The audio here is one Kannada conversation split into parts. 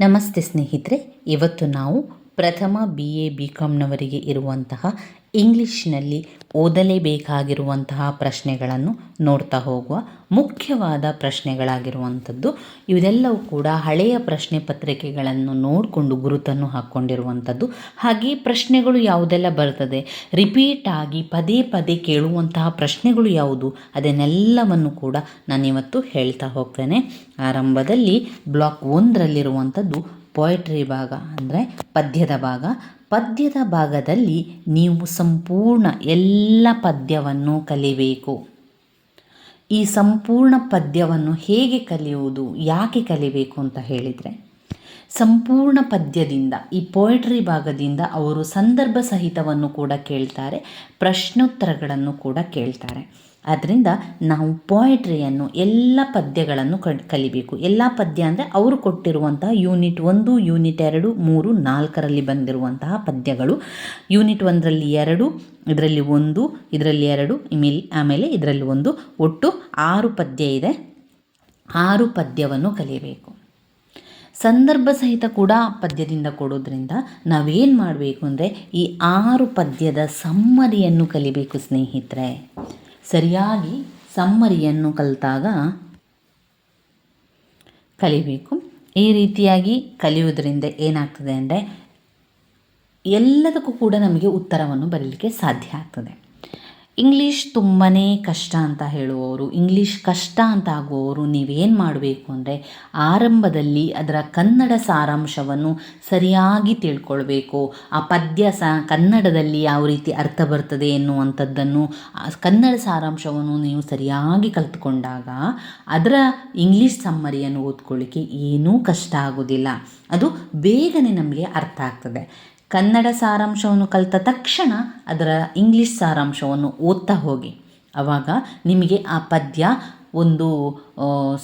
ನಮಸ್ತೆ ಸ್ನೇಹಿತರೆ ಇವತ್ತು ನಾವು ಪ್ರಥಮ ಬಿ ಎ ಬಿ ಕಾಮ್ನವರಿಗೆ ಇರುವಂತಹ ಇಂಗ್ಲಿಷ್ನಲ್ಲಿ ಓದಲೇಬೇಕಾಗಿರುವಂತಹ ಪ್ರಶ್ನೆಗಳನ್ನು ನೋಡ್ತಾ ಹೋಗುವ ಮುಖ್ಯವಾದ ಪ್ರಶ್ನೆಗಳಾಗಿರುವಂಥದ್ದು. ಇವೆಲ್ಲವೂ ಕೂಡ ಹಳೆಯ ಪ್ರಶ್ನೆ ಪತ್ರಿಕೆಗಳನ್ನು ನೋಡಿಕೊಂಡು ಗುರುತನ್ನು ಹಾಕ್ಕೊಂಡಿರುವಂಥದ್ದು. ಹಾಗೆ ಪ್ರಶ್ನೆಗಳು ಯಾವುದೆಲ್ಲ ಬರ್ತದೆ? ರಿಪೀಟ್ ಆಗಿ ಪದೇ ಪದೇ ಕೇಳುವಂತಹ ಪ್ರಶ್ನೆಗಳು ಯಾವುದು? ಅದನ್ನೆಲ್ಲವನ್ನು ಕೂಡ ನಾನಿವತ್ತು ಹೇಳ್ತಾ ಹೋಗ್ತೇನೆ. ಆರಂಭದಲ್ಲಿ ಬ್ಲಾಕ್ ಒಂದರಲ್ಲಿರುವಂಥದ್ದು ಪೊಯಟ್ರಿ ಭಾಗ ಅಂದರೆ ಪದ್ಯದ ಭಾಗ. ಪದ್ಯದ ಭಾಗದಲ್ಲಿ ನೀವು ಸಂಪೂರ್ಣ ಎಲ್ಲ ಪದ್ಯವನ್ನು ಕಲಿಬೇಕು. ಈ ಸಂಪೂರ್ಣ ಪದ್ಯವನ್ನು ಹೇಗೆ ಕಲಿಯುವುದು, ಯಾಕೆ ಕಲಿಬೇಕು ಅಂತ ಹೇಳಿದರೆ ಸಂಪೂರ್ಣ ಪದ್ಯದಿಂದ, ಈ ಪೋಯಿಟ್ರಿ ಭಾಗದಿಂದ ಅವರು ಸಂದರ್ಭ ಸಹಿತವನ್ನು ಕೂಡ ಕೇಳ್ತಾರೆ, ಪ್ರಶ್ನೋತ್ತರಗಳನ್ನು ಕೂಡ ಕೇಳ್ತಾರೆ. ಆದ್ದರಿಂದ ನಾವು ಪೋಯಟ್ರಿಯನ್ನು ಎಲ್ಲ ಪದ್ಯಗಳನ್ನು ಕಲಿಬೇಕು. ಎಲ್ಲ ಪದ್ಯ ಅಂದರೆ ಅವರು ಕೊಟ್ಟಿರುವಂತಹ ಯೂನಿಟ್ ಒಂದು ಯೂನಿಟ್ ಎರಡು, ಮೂರು, ನಾಲ್ಕರಲ್ಲಿ ಬಂದಿರುವಂತಹ ಪದ್ಯಗಳು. ಯೂನಿಟ್ ಒಂದರಲ್ಲಿ ಎರಡು, ಇದರಲ್ಲಿ ಒಂದು, ಇದರಲ್ಲಿ ಎರಡು, ಇಮೇಲೆ, ಆಮೇಲೆ ಇದರಲ್ಲಿ ಒಂದು. ಒಟ್ಟು ಆರು ಪದ್ಯ ಇದೆ. ಆರು ಪದ್ಯವನ್ನು ಕಲಿಯಬೇಕು ಸಂದರ್ಭ ಸಹಿತ ಕೂಡ ಪದ್ಯದಿಂದ ಕೊಡೋದ್ರಿಂದ ನಾವೇನು ಮಾಡಬೇಕು ಅಂದರೆ ಈ ಆರು ಪದ್ಯದ ಸಮ್ಮರಿಯನ್ನು ಕಲಿಬೇಕು ಸ್ನೇಹಿತರೆ. ಸರಿಯಾಗಿ ಸಮ್ಮರಿಯನ್ನು ಕಲಿತಾಗ ಕಲಿಬೇಕು. ಈ ರೀತಿಯಾಗಿ ಕಲಿಯುವುದರಿಂದ ಏನಾಗ್ತದೆ ಅಂದರೆ ಎಲ್ಲದಕ್ಕೂ ಕೂಡ ನಮಗೆ ಉತ್ತರವನ್ನು ಬರೀಲಿಕ್ಕೆ ಸಾಧ್ಯ ಆಗ್ತದೆ. ಇಂಗ್ಲೀಷ್ ತುಂಬಾ ಕಷ್ಟ ಅಂತ ಹೇಳುವವರು ಇಂಗ್ಲೀಷ್ ಕಷ್ಟ ಅಂತ ಆಗುವವರು ನೀವೇನು ಮಾಡಬೇಕು ಅಂದರೆ ಆರಂಭದಲ್ಲಿ ಅದರ ಕನ್ನಡ ಸಾರಾಂಶವನ್ನು ಸರಿಯಾಗಿ ತಿಳ್ಕೊಳ್ಬೇಕು. ಆ ಪದ್ಯ ಸ ಕನ್ನಡದಲ್ಲಿ ಯಾವ ರೀತಿ ಅರ್ಥ ಬರ್ತದೆ ಎನ್ನುವಂಥದ್ದನ್ನು ಕನ್ನಡ ಸಾರಾಂಶವನ್ನು ನೀವು ಸರಿಯಾಗಿ ಕಲ್ತ್ಕೊಂಡಾಗ ಅದರ ಇಂಗ್ಲೀಷ್ ಸಮ್ಮರಿಯನ್ನು ಓದ್ಕೊಳ್ಳಿಕ್ಕೆ ಏನೂ ಕಷ್ಟ ಆಗೋದಿಲ್ಲ. ಅದು ಬೇಗನೆ ನಮಗೆ ಅರ್ಥ ಆಗ್ತದೆ. ಕನ್ನಡ ಸಾರಾಂಶವನ್ನು ಕಲಿತ ತಕ್ಷಣ ಅದರ ಇಂಗ್ಲೀಷ್ ಸಾರಾಂಶವನ್ನು ಓದ್ತಾ ಹೋಗಿ. ಆವಾಗ ನಿಮಗೆ ಆ ಪದ್ಯ ಒಂದು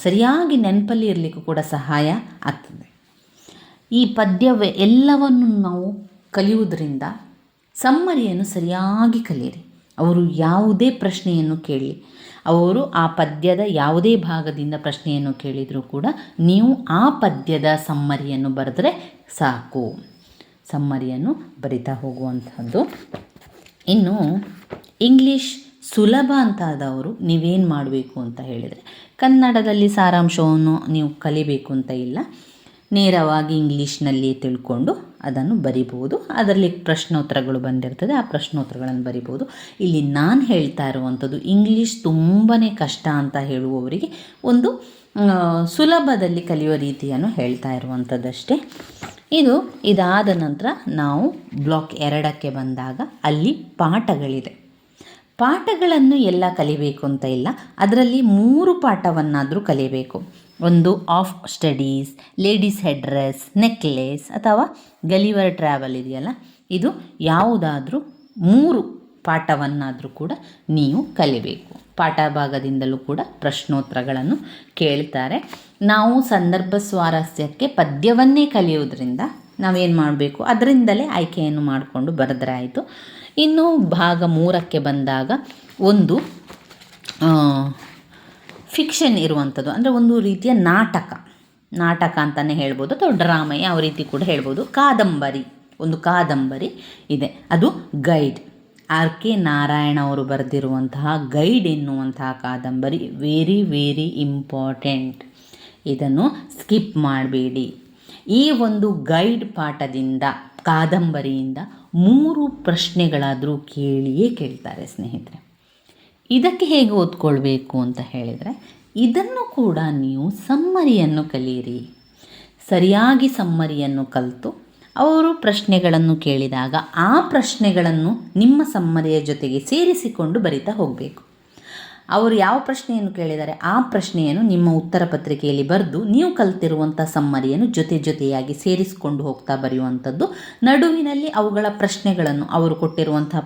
ಸರಿಯಾಗಿ ನೆನಪಲ್ಲಿ ಇರಲಿಕ್ಕೂ ಕೂಡ ಸಹಾಯ ಆಗ್ತದೆ. ಈ ಪದ್ಯವೇ ಎಲ್ಲವನ್ನು ನಾವು ಕಲಿಯುವುದರಿಂದ ಸಮ್ಮರಿಯನ್ನು ಸರಿಯಾಗಿ ಕಲಿಯಿರಿ. ಅವರು ಯಾವುದೇ ಪ್ರಶ್ನೆಯನ್ನು ಕೇಳಿ, ಅವರು ಆ ಪದ್ಯದ ಯಾವುದೇ ಭಾಗದಿಂದ ಪ್ರಶ್ನೆಯನ್ನು ಕೇಳಿದರೂ ಕೂಡ ನೀವು ಆ ಪದ್ಯದ ಸಮ್ಮರಿಯನ್ನು ಬರೆದ್ರೆ ಸಾಕು. ಸಮ್ಮರಿಯನ್ನು ಬರಿತಾ ಹೋಗುವಂಥದ್ದು ಇನ್ನು ಇಂಗ್ಲೀಷ್ ಸುಲಭ ಅಂತ ಆದವರು ನೀವೇನು ಮಾಡಬೇಕು ಅಂತ ಹೇಳಿದರೆ, ಕನ್ನಡದಲ್ಲಿ ಸಾರಾಂಶವನ್ನು ನೀವು ಕಲಿಬೇಕು ಅಂತ ಇಲ್ಲ. ನೇರವಾಗಿ ಇಂಗ್ಲೀಷ್ನಲ್ಲಿಯೇ ತಿಳ್ಕೊಂಡು ಅದನ್ನು ಬರಿಬೋದು ಅದರಲ್ಲಿ ಪ್ರಶ್ನೋತ್ತರಗಳು ಬಂದಿರ್ತದೆ, ಆ ಪ್ರಶ್ನೋತ್ತರಗಳನ್ನು ಬರಿಬೋದು ಇಲ್ಲಿ ನಾನು ಹೇಳ್ತಾ ಇರುವಂಥದ್ದು ಇಂಗ್ಲೀಷ್ ತುಂಬಾ ಕಷ್ಟ ಅಂತ ಹೇಳುವವರಿಗೆ ಒಂದು ಸುಲಭದಲ್ಲಿ ಕಲಿಯುವ ರೀತಿಯನ್ನು ಹೇಳ್ತಾ ಇರುವಂಥದ್ದಷ್ಟೇ ಇದು ಇದಾದ ನಂತರ ನಾವು ಬ್ಲಾಕ್ ಎರಡಕ್ಕೆ ಬಂದಾಗ ಅಲ್ಲಿ ಪಾಠಗಳಿದೆ. ಪಾಠಗಳನ್ನು ಎಲ್ಲ ಕಲಿಬೇಕು ಅಂತ ಇಲ್ಲ. ಅದರಲ್ಲಿ ಮೂರು ಪಾಠವನ್ನಾದರೂ ಕಲಿಬೇಕು. ಒಂದು of studies ladies headdress dress necklace ಅಥವಾ ಗಲಿವರ್ ಟ್ರಾವೆಲ್ ಇದೆಯಲ್ಲ? ಇದು ಯಾವುದಾದ್ರೂ ಮೂರು ಪಾಠವನ್ನಾದರೂ ಕೂಡ ನೀವು ಕಲಿಬೇಕು. ಪಾಠ ಭಾಗದಿಂದಲೂ ಕೂಡ ಪ್ರಶ್ನೋತ್ತರಗಳನ್ನು ಕೇಳ್ತಾರೆ. ನಾವು ಸಂದರ್ಭ ಸ್ವಾರಸ್ಯಕ್ಕೆ ಪದ್ಯವನ್ನೇ ಕಲಿಯೋದ್ರಿಂದ ನಾವೇನು ಮಾಡಬೇಕು? ಅದರಿಂದಲೇ ಆಯ್ಕೆಯನ್ನು ಮಾಡಿಕೊಂಡು ಬರೆದ್ರೆ ಆಯಿತು. ಇನ್ನು ಭಾಗ ಮೂರಕ್ಕೆ ಬಂದಾಗ ಒಂದು ಫಿಕ್ಷನ್ ಇರುವಂಥದ್ದು. ಅಂದರೆ ಒಂದು ರೀತಿಯ ನಾಟಕ. ನಾಟಕ ಅಂತಲೇ ಹೇಳ್ಬೋದು ಅಥವಾ ಡ್ರಾಮಾ, ಯಾವ ರೀತಿ ಕೂಡ ಹೇಳ್ಬೋದು. ಕಾದಂಬರಿ. ಒಂದು ಕಾದಂಬರಿ ಇದೆ. ಅದು ಗೈಡ್ ಆರ್ ಕೆ ನಾರಾಯಣ ಅವರು ಬರೆದಿರುವಂತಹ ಗೈಡ್ ಎನ್ನುವಂತಹ ಕಾದಂಬರಿ ವೆರಿ ವೆರಿ ಇಂಪಾರ್ಟೆಂಟ್. ಇದನ್ನು ಸ್ಕಿಪ್ ಮಾಡಬೇಡಿ. ಈ ಒಂದು ಗೈಡ್ ಪಾಠದಿಂದ, ಕಾದಂಬರಿಯಿಂದ ಮೂರು ಪ್ರಶ್ನೆಗಳಾದರೂ ಕೇಳಿಯೇ ಕೇಳ್ತಾರೆ ಸ್ನೇಹಿತರೆ. ಇದಕ್ಕೆ ಹೇಗೆ ಓದ್ಕೊಳ್ಬೇಕು ಅಂತ ಹೇಳಿದರೆ, ಇದನ್ನು ಕೂಡ ನೀವು ಸಮ್ಮರಿಯನ್ನು ಕಲಿಯಿರಿ ಸರಿಯಾಗಿ ಸಮ್ಮರಿಯನ್ನು ಕಲಿತು ಅವರು ಪ್ರಶ್ನೆಗಳನ್ನು ಕೇಳಿದಾಗ ಆ ಪ್ರಶ್ನೆಗಳನ್ನು ನಿಮ್ಮ ಸಮ್ಮರಿಯ ಜೊತೆಗೆ ಸೇರಿಸಿಕೊಂಡು ಬರಿತಾ ಹೋಗಬೇಕು. ಅವರು ಯಾವ ಪ್ರಶ್ನೆಯನ್ನು ಕೇಳಿದರೆ ಆ ಪ್ರಶ್ನೆಯನ್ನು ನಿಮ್ಮ ಉತ್ತರ ಪತ್ರಿಕೆಯಲ್ಲಿ ಬರೆದು ನೀವು ಕಲಿತಿರುವಂಥ ಸಮ್ಮರಿಯನ್ನು ಜೊತೆ ಜೊತೆಯಾಗಿ ಸೇರಿಸಿಕೊಂಡು ಹೋಗ್ತಾ ಬರೆಯುವಂಥದ್ದು. ನಡುವಿನಲ್ಲಿ ಅವುಗಳ ಪ್ರಶ್ನೆಗಳನ್ನು ಅವರು ಕೊಟ್ಟಿರುವಂತಹ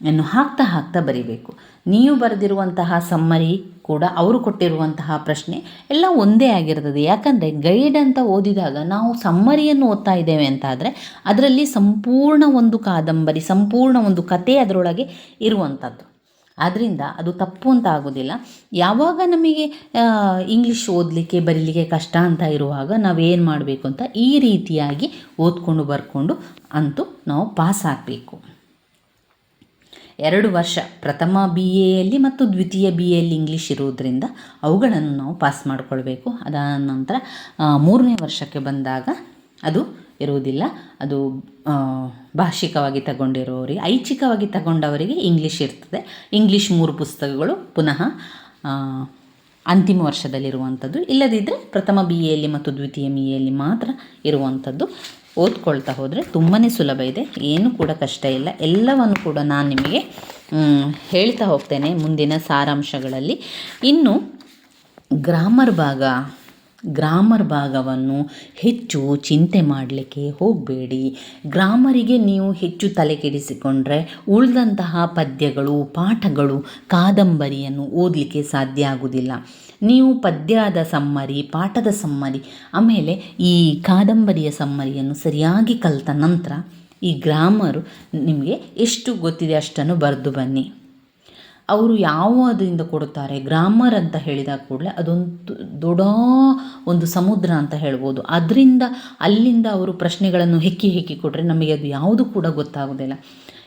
ಪ್ರಶ್ನೆಯನ್ನು ಹಾಕ್ತಾ ಹಾಕ್ತಾ ಬರಿಬೇಕು. ನೀವು ಬರೆದಿರುವಂತಹ ಸಮ್ಮರಿ ಕೂಡ ಅವರು ಕೊಟ್ಟಿರುವಂತಹ ಪ್ರಶ್ನೆ ಎಲ್ಲ ಒಂದೇ ಆಗಿರ್ತದೆ. ಯಾಕಂದರೆ ಗೈಡ್ ಅಂತ ಓದಿದಾಗ ನಾವು ಸಮ್ಮರಿಯನ್ನು ಓದ್ತಾ ಇದ್ದೇವೆ ಅಂತಾದರೆ ಅದರಲ್ಲಿ ಸಂಪೂರ್ಣ ಒಂದು ಕಾದಂಬರಿ, ಸಂಪೂರ್ಣ ಒಂದು ಕತೆ ಅದರೊಳಗೆ ಇರುವಂಥದ್ದು ಆದ್ದರಿಂದ ಅದು ತಪ್ಪು ಅಂತ ಆಗೋದಿಲ್ಲ. ಯಾವಾಗ ನಮಗೆ ಇಂಗ್ಲೀಷ್ ಓದಲಿಕ್ಕೆ, ಬರೀಲಿಕ್ಕೆ ಕಷ್ಟ ಅಂತ ಇರುವಾಗ ನಾವೇನು ಮಾಡಬೇಕು ಅಂತ ಈ ರೀತಿಯಾಗಿ ಓದ್ಕೊಂಡು ಬರ್ಕೊಂಡು ಅಂತೂ ನಾವು ಪಾಸ್ ಆಗಬೇಕು. ಎರಡು ವರ್ಷ ಪ್ರಥಮ ಬಿ ಎಯಲ್ಲಿ ಮತ್ತು ದ್ವಿತೀಯ ಬಿ ಎಯಲ್ಲಿ ಇಂಗ್ಲೀಷ್ ಇರುವುದರಿಂದ ಅವುಗಳನ್ನು ನಾವು ಪಾಸ್ ಮಾಡಿಕೊಳ್ಬೇಕು. ಅದಾದ ನಂತರ ಮೂರನೇ ವರ್ಷಕ್ಕೆ ಬಂದಾಗ ಅದು ಇರುವುದಿಲ್ಲ. ಅದು ಭಾಷಿಕವಾಗಿ ತಗೊಂಡಿರೋರಿಗೆ, ಐಚ್ಛಿಕವಾಗಿ ತಗೊಂಡವರಿಗೆ ಇಂಗ್ಲೀಷ್ ಇರ್ತದೆ. ಇಂಗ್ಲೀಷ್ ಮೂರು ಪುಸ್ತಕಗಳು ಪುನಃ ಅಂತಿಮ ವರ್ಷದಲ್ಲಿರುವಂಥದ್ದು. ಇಲ್ಲದಿದ್ದರೆ ಪ್ರಥಮ ಬಿ ಎಯಲ್ಲಿ ಮತ್ತು ದ್ವಿತೀಯ ಬಿ ಎಯಲ್ಲಿ ಮಾತ್ರ ಇರುವಂಥದ್ದು. ಓದ್ಕೊಳ್ತಾ ಹೋದರೆ ತುಂಬಾ ಸುಲಭ ಇದೆ. ಏನು ಕೂಡ ಕಷ್ಟ ಇಲ್ಲ. ಎಲ್ಲವನ್ನು ಕೂಡ ನಾನು ನಿಮಗೆ ಹೇಳ್ತಾ ಹೋಗ್ತೇನೆ ಮುಂದಿನ ಸಾರಾಂಶಗಳಲ್ಲಿ. ಇನ್ನು ಗ್ರಾಮರ್ ಭಾಗ, ಗ್ರಾಮರ್ ಭಾಗವನ್ನು ಹೆಚ್ಚು ಚಿಂತೆ ಮಾಡಲಿಕ್ಕೆ ಹೋಗಬೇಡಿ. ಗ್ರಾಮರಿಗೆ ನೀವು ಹೆಚ್ಚು ತಲೆ ಕೆಡಿಸಿಕೊಂಡ್ರೆ ಉಳಿದಂತಹ ಪದ್ಯಗಳು, ಪಾಠಗಳು ಕಾದಂಬರಿಯನ್ನು ಓದಲಿಕ್ಕೆ ಸಾಧ್ಯ ಆಗುವುದಿಲ್ಲ ನೀವು ಪದ್ಯದ ಸಮ್ಮರಿ, ಪಾಠದ ಸಮ್ಮರಿ, ಆಮೇಲೆ ಈ ಕಾದಂಬರಿಯ ಸಮ್ಮರಿಯನ್ನು ಸರಿಯಾಗಿ ಕಲಿತ ನಂತರ ಈ ಗ್ರಾಮರು ನಿಮಗೆ ಎಷ್ಟು ಗೊತ್ತಿದೆ ಅಷ್ಟನ್ನು ಬರೆದು ಬನ್ನಿ. ಅವರು ಯಾವುದರಿಂದ ಕೊಡುತ್ತಾರೆ? ಗ್ರಾಮರ್ ಅಂತ ಹೇಳಿದ ಕೂಡಲೇ ಅದೊಂದು ದೊಡ್ಡ ಒಂದು ಸಮುದ್ರ ಅಂತ ಹೇಳ್ಬೋದು. ಅದರಿಂದ ಅಲ್ಲಿಂದ ಅವರು ಪ್ರಶ್ನೆಗಳನ್ನು ಹೆಕ್ಕಿ ಹೆಕ್ಕಿ ಕೊಟ್ಟರೆ ನಮಗೆ ಅದು ಯಾವುದು ಕೂಡ ಗೊತ್ತಾಗೋದಿಲ್ಲ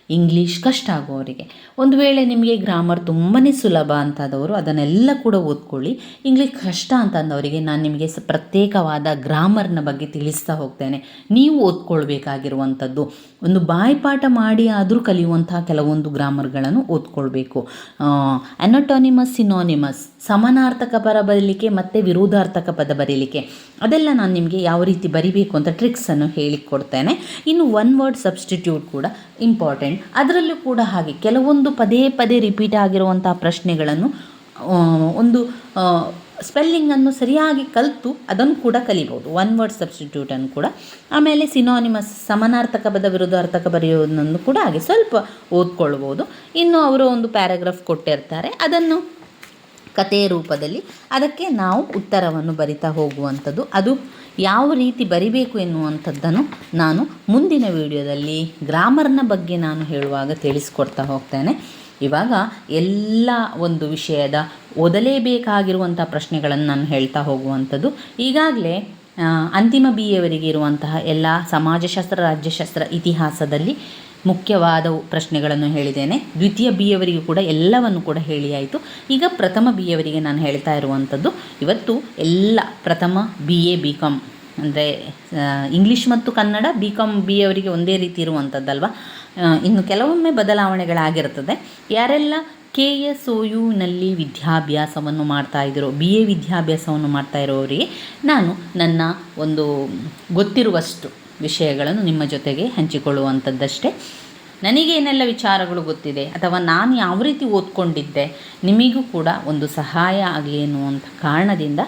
ಇಂಗ್ಲೀಷ್ ಕಷ್ಟ ಆಗುವವರಿಗೆ. ಒಂದು ವೇಳೆ ನಿಮಗೆ ಗ್ರಾಮರ್ ತುಂಬಾ ಸುಲಭ ಅಂತಾದವರು ಅದನ್ನೆಲ್ಲ ಕೂಡ ಓದ್ಕೊಳ್ಳಿ. ಇಂಗ್ಲೀಷ್ ಕಷ್ಟ ಅಂತಂದವರಿಗೆ ನಾನು ನಿಮಗೆ ಸ ಪ್ರತ್ಯೇಕವಾದ ಗ್ರಾಮರ್ನ ಬಗ್ಗೆ ತಿಳಿಸ್ತಾ ಹೋಗ್ತೇನೆ. ನೀವು ಓದ್ಕೊಳ್ಬೇಕಾಗಿರುವಂಥದ್ದು. ಒಂದು ಬಾಯ್ಪಾಠ ಮಾಡಿ ಆದರೂ ಕಲಿಯುವಂತಹ ಕೆಲವೊಂದು ಗ್ರಾಮರ್ಗಳನ್ನು ಓದ್ಕೊಳ್ಬೇಕು. ಅನಟೋನಿಮಸ್ ಸಿನೋನಿಮಸ್ ಸಮಾನಾರ್ಥಕ ಪದ ಬರೀಲಿಕ್ಕೆ ಮತ್ತು ವಿರೋಧಾರ್ಥಕ ಪದ ಬರೀಲಿಕ್ಕೆ. ಅದೆಲ್ಲ ನಾನು ನಿಮಗೆ ಯಾವ ರೀತಿ ಬರಿಬೇಕು ಅಂತ ಟ್ರಿಕ್ಸನ್ನು ಹೇಳಿಕೊಡ್ತೇನೆ ಇನ್ನು ಒನ್ ವರ್ಡ್ ಸಬ್ಸ್ಟಿಟ್ಯೂಟ್ ಕೂಡ ಇಂಪಾರ್ಟೆಂಟ್ ಅದರಲ್ಲೂ ಕೂಡ ಹಾಗೆ ಕೆಲವೊಂದು ಪದೇ ಪದೇ ರಿಪೀಟ್ ಆಗಿರುವಂಥ ಪ್ರಶ್ನೆಗಳನ್ನು ಒಂದು ಸ್ಪೆಲ್ಲಿಂಗನ್ನು ಸರಿಯಾಗಿ ಕಲಿತು ಅದನ್ನು ಕೂಡ ಕಲಿಬೋದು. ಒನ್ ವರ್ಡ್ ಸಬ್ಸ್ಟಿಟ್ಯೂಟನ್ನು ಕೂಡ. ಆಮೇಲೆ ಸಿನೋನಿಮಸ್ ಸಮಾನಾರ್ಥಕ ಪದ, ವಿರೋಧಾರ್ಥಕ ಬರೆಯೋದನ್ನು ಕೂಡ ಹಾಗೆ ಸ್ವಲ್ಪ ಓದ್ಕೊಳ್ಬೋದು. ಇನ್ನು ಅವರು ಒಂದು ಪ್ಯಾರಾಗ್ರಾಫ್ ಕೊಟ್ಟಿರ್ತಾರೆ. ಅದನ್ನು ಕಥೆಯ ರೂಪದಲ್ಲಿ ಅದಕ್ಕೆ ನಾವು ಉತ್ತರವನ್ನು ಬರಿತಾ ಹೋಗುವಂಥದ್ದು. ಅದು ಯಾವ ರೀತಿ ಬರಿಬೇಕು ಎನ್ನುವಂಥದ್ದನ್ನು ನಾನು ಮುಂದಿನ ವಿಡಿಯೋದಲ್ಲಿ ಗ್ರಾಮರ್ನ ಬಗ್ಗೆ ನಾನು ಹೇಳುವಾಗ ತಿಳಿಸ್ಕೊಡ್ತಾ ಹೋಗ್ತೇನೆ. ಇವಾಗ ಎಲ್ಲ ಒಂದು ವಿಷಯದ ಓದಲೇಬೇಕಾಗಿರುವಂಥ ಪ್ರಶ್ನೆಗಳನ್ನು ನಾನು ಹೇಳ್ತಾ ಹೋಗುವಂಥದ್ದು. ಈಗಾಗಲೇ ಅಂತಿಮ ಬಿ ಎವರಿಗೆ ಇರುವಂತಹ ಎಲ್ಲ ಸಮಾಜಶಾಸ್ತ್ರ, ರಾಜ್ಯಶಾಸ್ತ್ರ ಇತಿಹಾಸದಲ್ಲಿ ಮುಖ್ಯವಾದ ಪ್ರಶ್ನೆಗಳನ್ನು ಹೇಳಿದ್ದೇನೆ. ದ್ವಿತೀಯ ಬಿ ಕೂಡ ಎಲ್ಲವನ್ನು ಕೂಡ ಹೇಳಿ ಆಯಿತು. ಈಗ ಪ್ರಥಮ ಬಿ ಎವರಿಗೆ ನಾನು ಹೇಳ್ತಾ ಇರುವಂಥದ್ದು, ಇವತ್ತು ಎಲ್ಲ ಪ್ರಥಮ ಬಿ ಎ ಬಿ ಕಾಮ್ ಅಂದರೆ ಇಂಗ್ಲೀಷ್ ಮತ್ತು ಕನ್ನಡ ಬಿ ಕಾಮ್ ಬಿ ಅವರಿಗೆ ಒಂದೇ ರೀತಿ ಇರುವಂಥದ್ದಲ್ವ? ಇನ್ನು ಕೆಲವೊಮ್ಮೆ ಬದಲಾವಣೆಗಳಾಗಿರ್ತದೆ. ಯಾರೆಲ್ಲ ಕೆ ಎಸ್ ಒ ಯುನಲ್ಲಿ ವಿದ್ಯಾಭ್ಯಾಸವನ್ನು ಮಾಡ್ತಾ ಇದ್ದೀರೋ ಬಿ ಎ ವಿದ್ಯಾಭ್ಯಾಸವನ್ನು ಮಾಡ್ತಾ ಇರೋರಿಗೆ, ನಾನು ನನ್ನ ಒಂದು ಗೊತ್ತಿರುವಷ್ಟು ವಿಷಯಗಳನ್ನು ನಿಮ್ಮ ಜೊತೆಗೆ ಹಂಚಿಕೊಳ್ಳುವಂಥದ್ದಷ್ಟೇ. ನನಗೇನೆಲ್ಲ ವಿಚಾರಗಳು ಗೊತ್ತಿದೆ. ಅಥವಾ ನಾನು ಯಾವ ರೀತಿ ಓದ್ಕೊಂಡಿದ್ದೆ, ನಿಮಗೂ ಕೂಡ ಒಂದು ಸಹಾಯ ಆಗಲಿ ಎನ್ನುವಂಥ ಕಾರಣದಿಂದ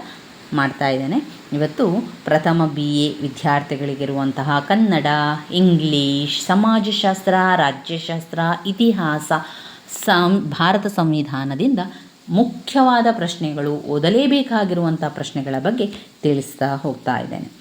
ಮಾಡ್ತಾ ಇದ್ದೇನೆ. ಇವತ್ತು ಪ್ರಥಮ ಬಿ ಎ ವಿದ್ಯಾರ್ಥಿಗಳಿಗಿರುವಂತಹ ಕನ್ನಡ, ಇಂಗ್ಲೀಷ್, ಸಮಾಜಶಾಸ್ತ್ರ, ರಾಜ್ಯಶಾಸ್ತ್ರ, ಇತಿಹಾಸ, ಸಂ, ಭಾರತ ಸಂವಿಧಾನದಿಂದ ಮುಖ್ಯವಾದ ಪ್ರಶ್ನೆಗಳು ಓದಲೇಬೇಕಾಗಿರುವಂಥ ಪ್ರಶ್ನೆಗಳ ಬಗ್ಗೆ ತಿಳಿಸ್ತಾ ಹೋಗ್ತಾ ಇದ್ದೇನೆ.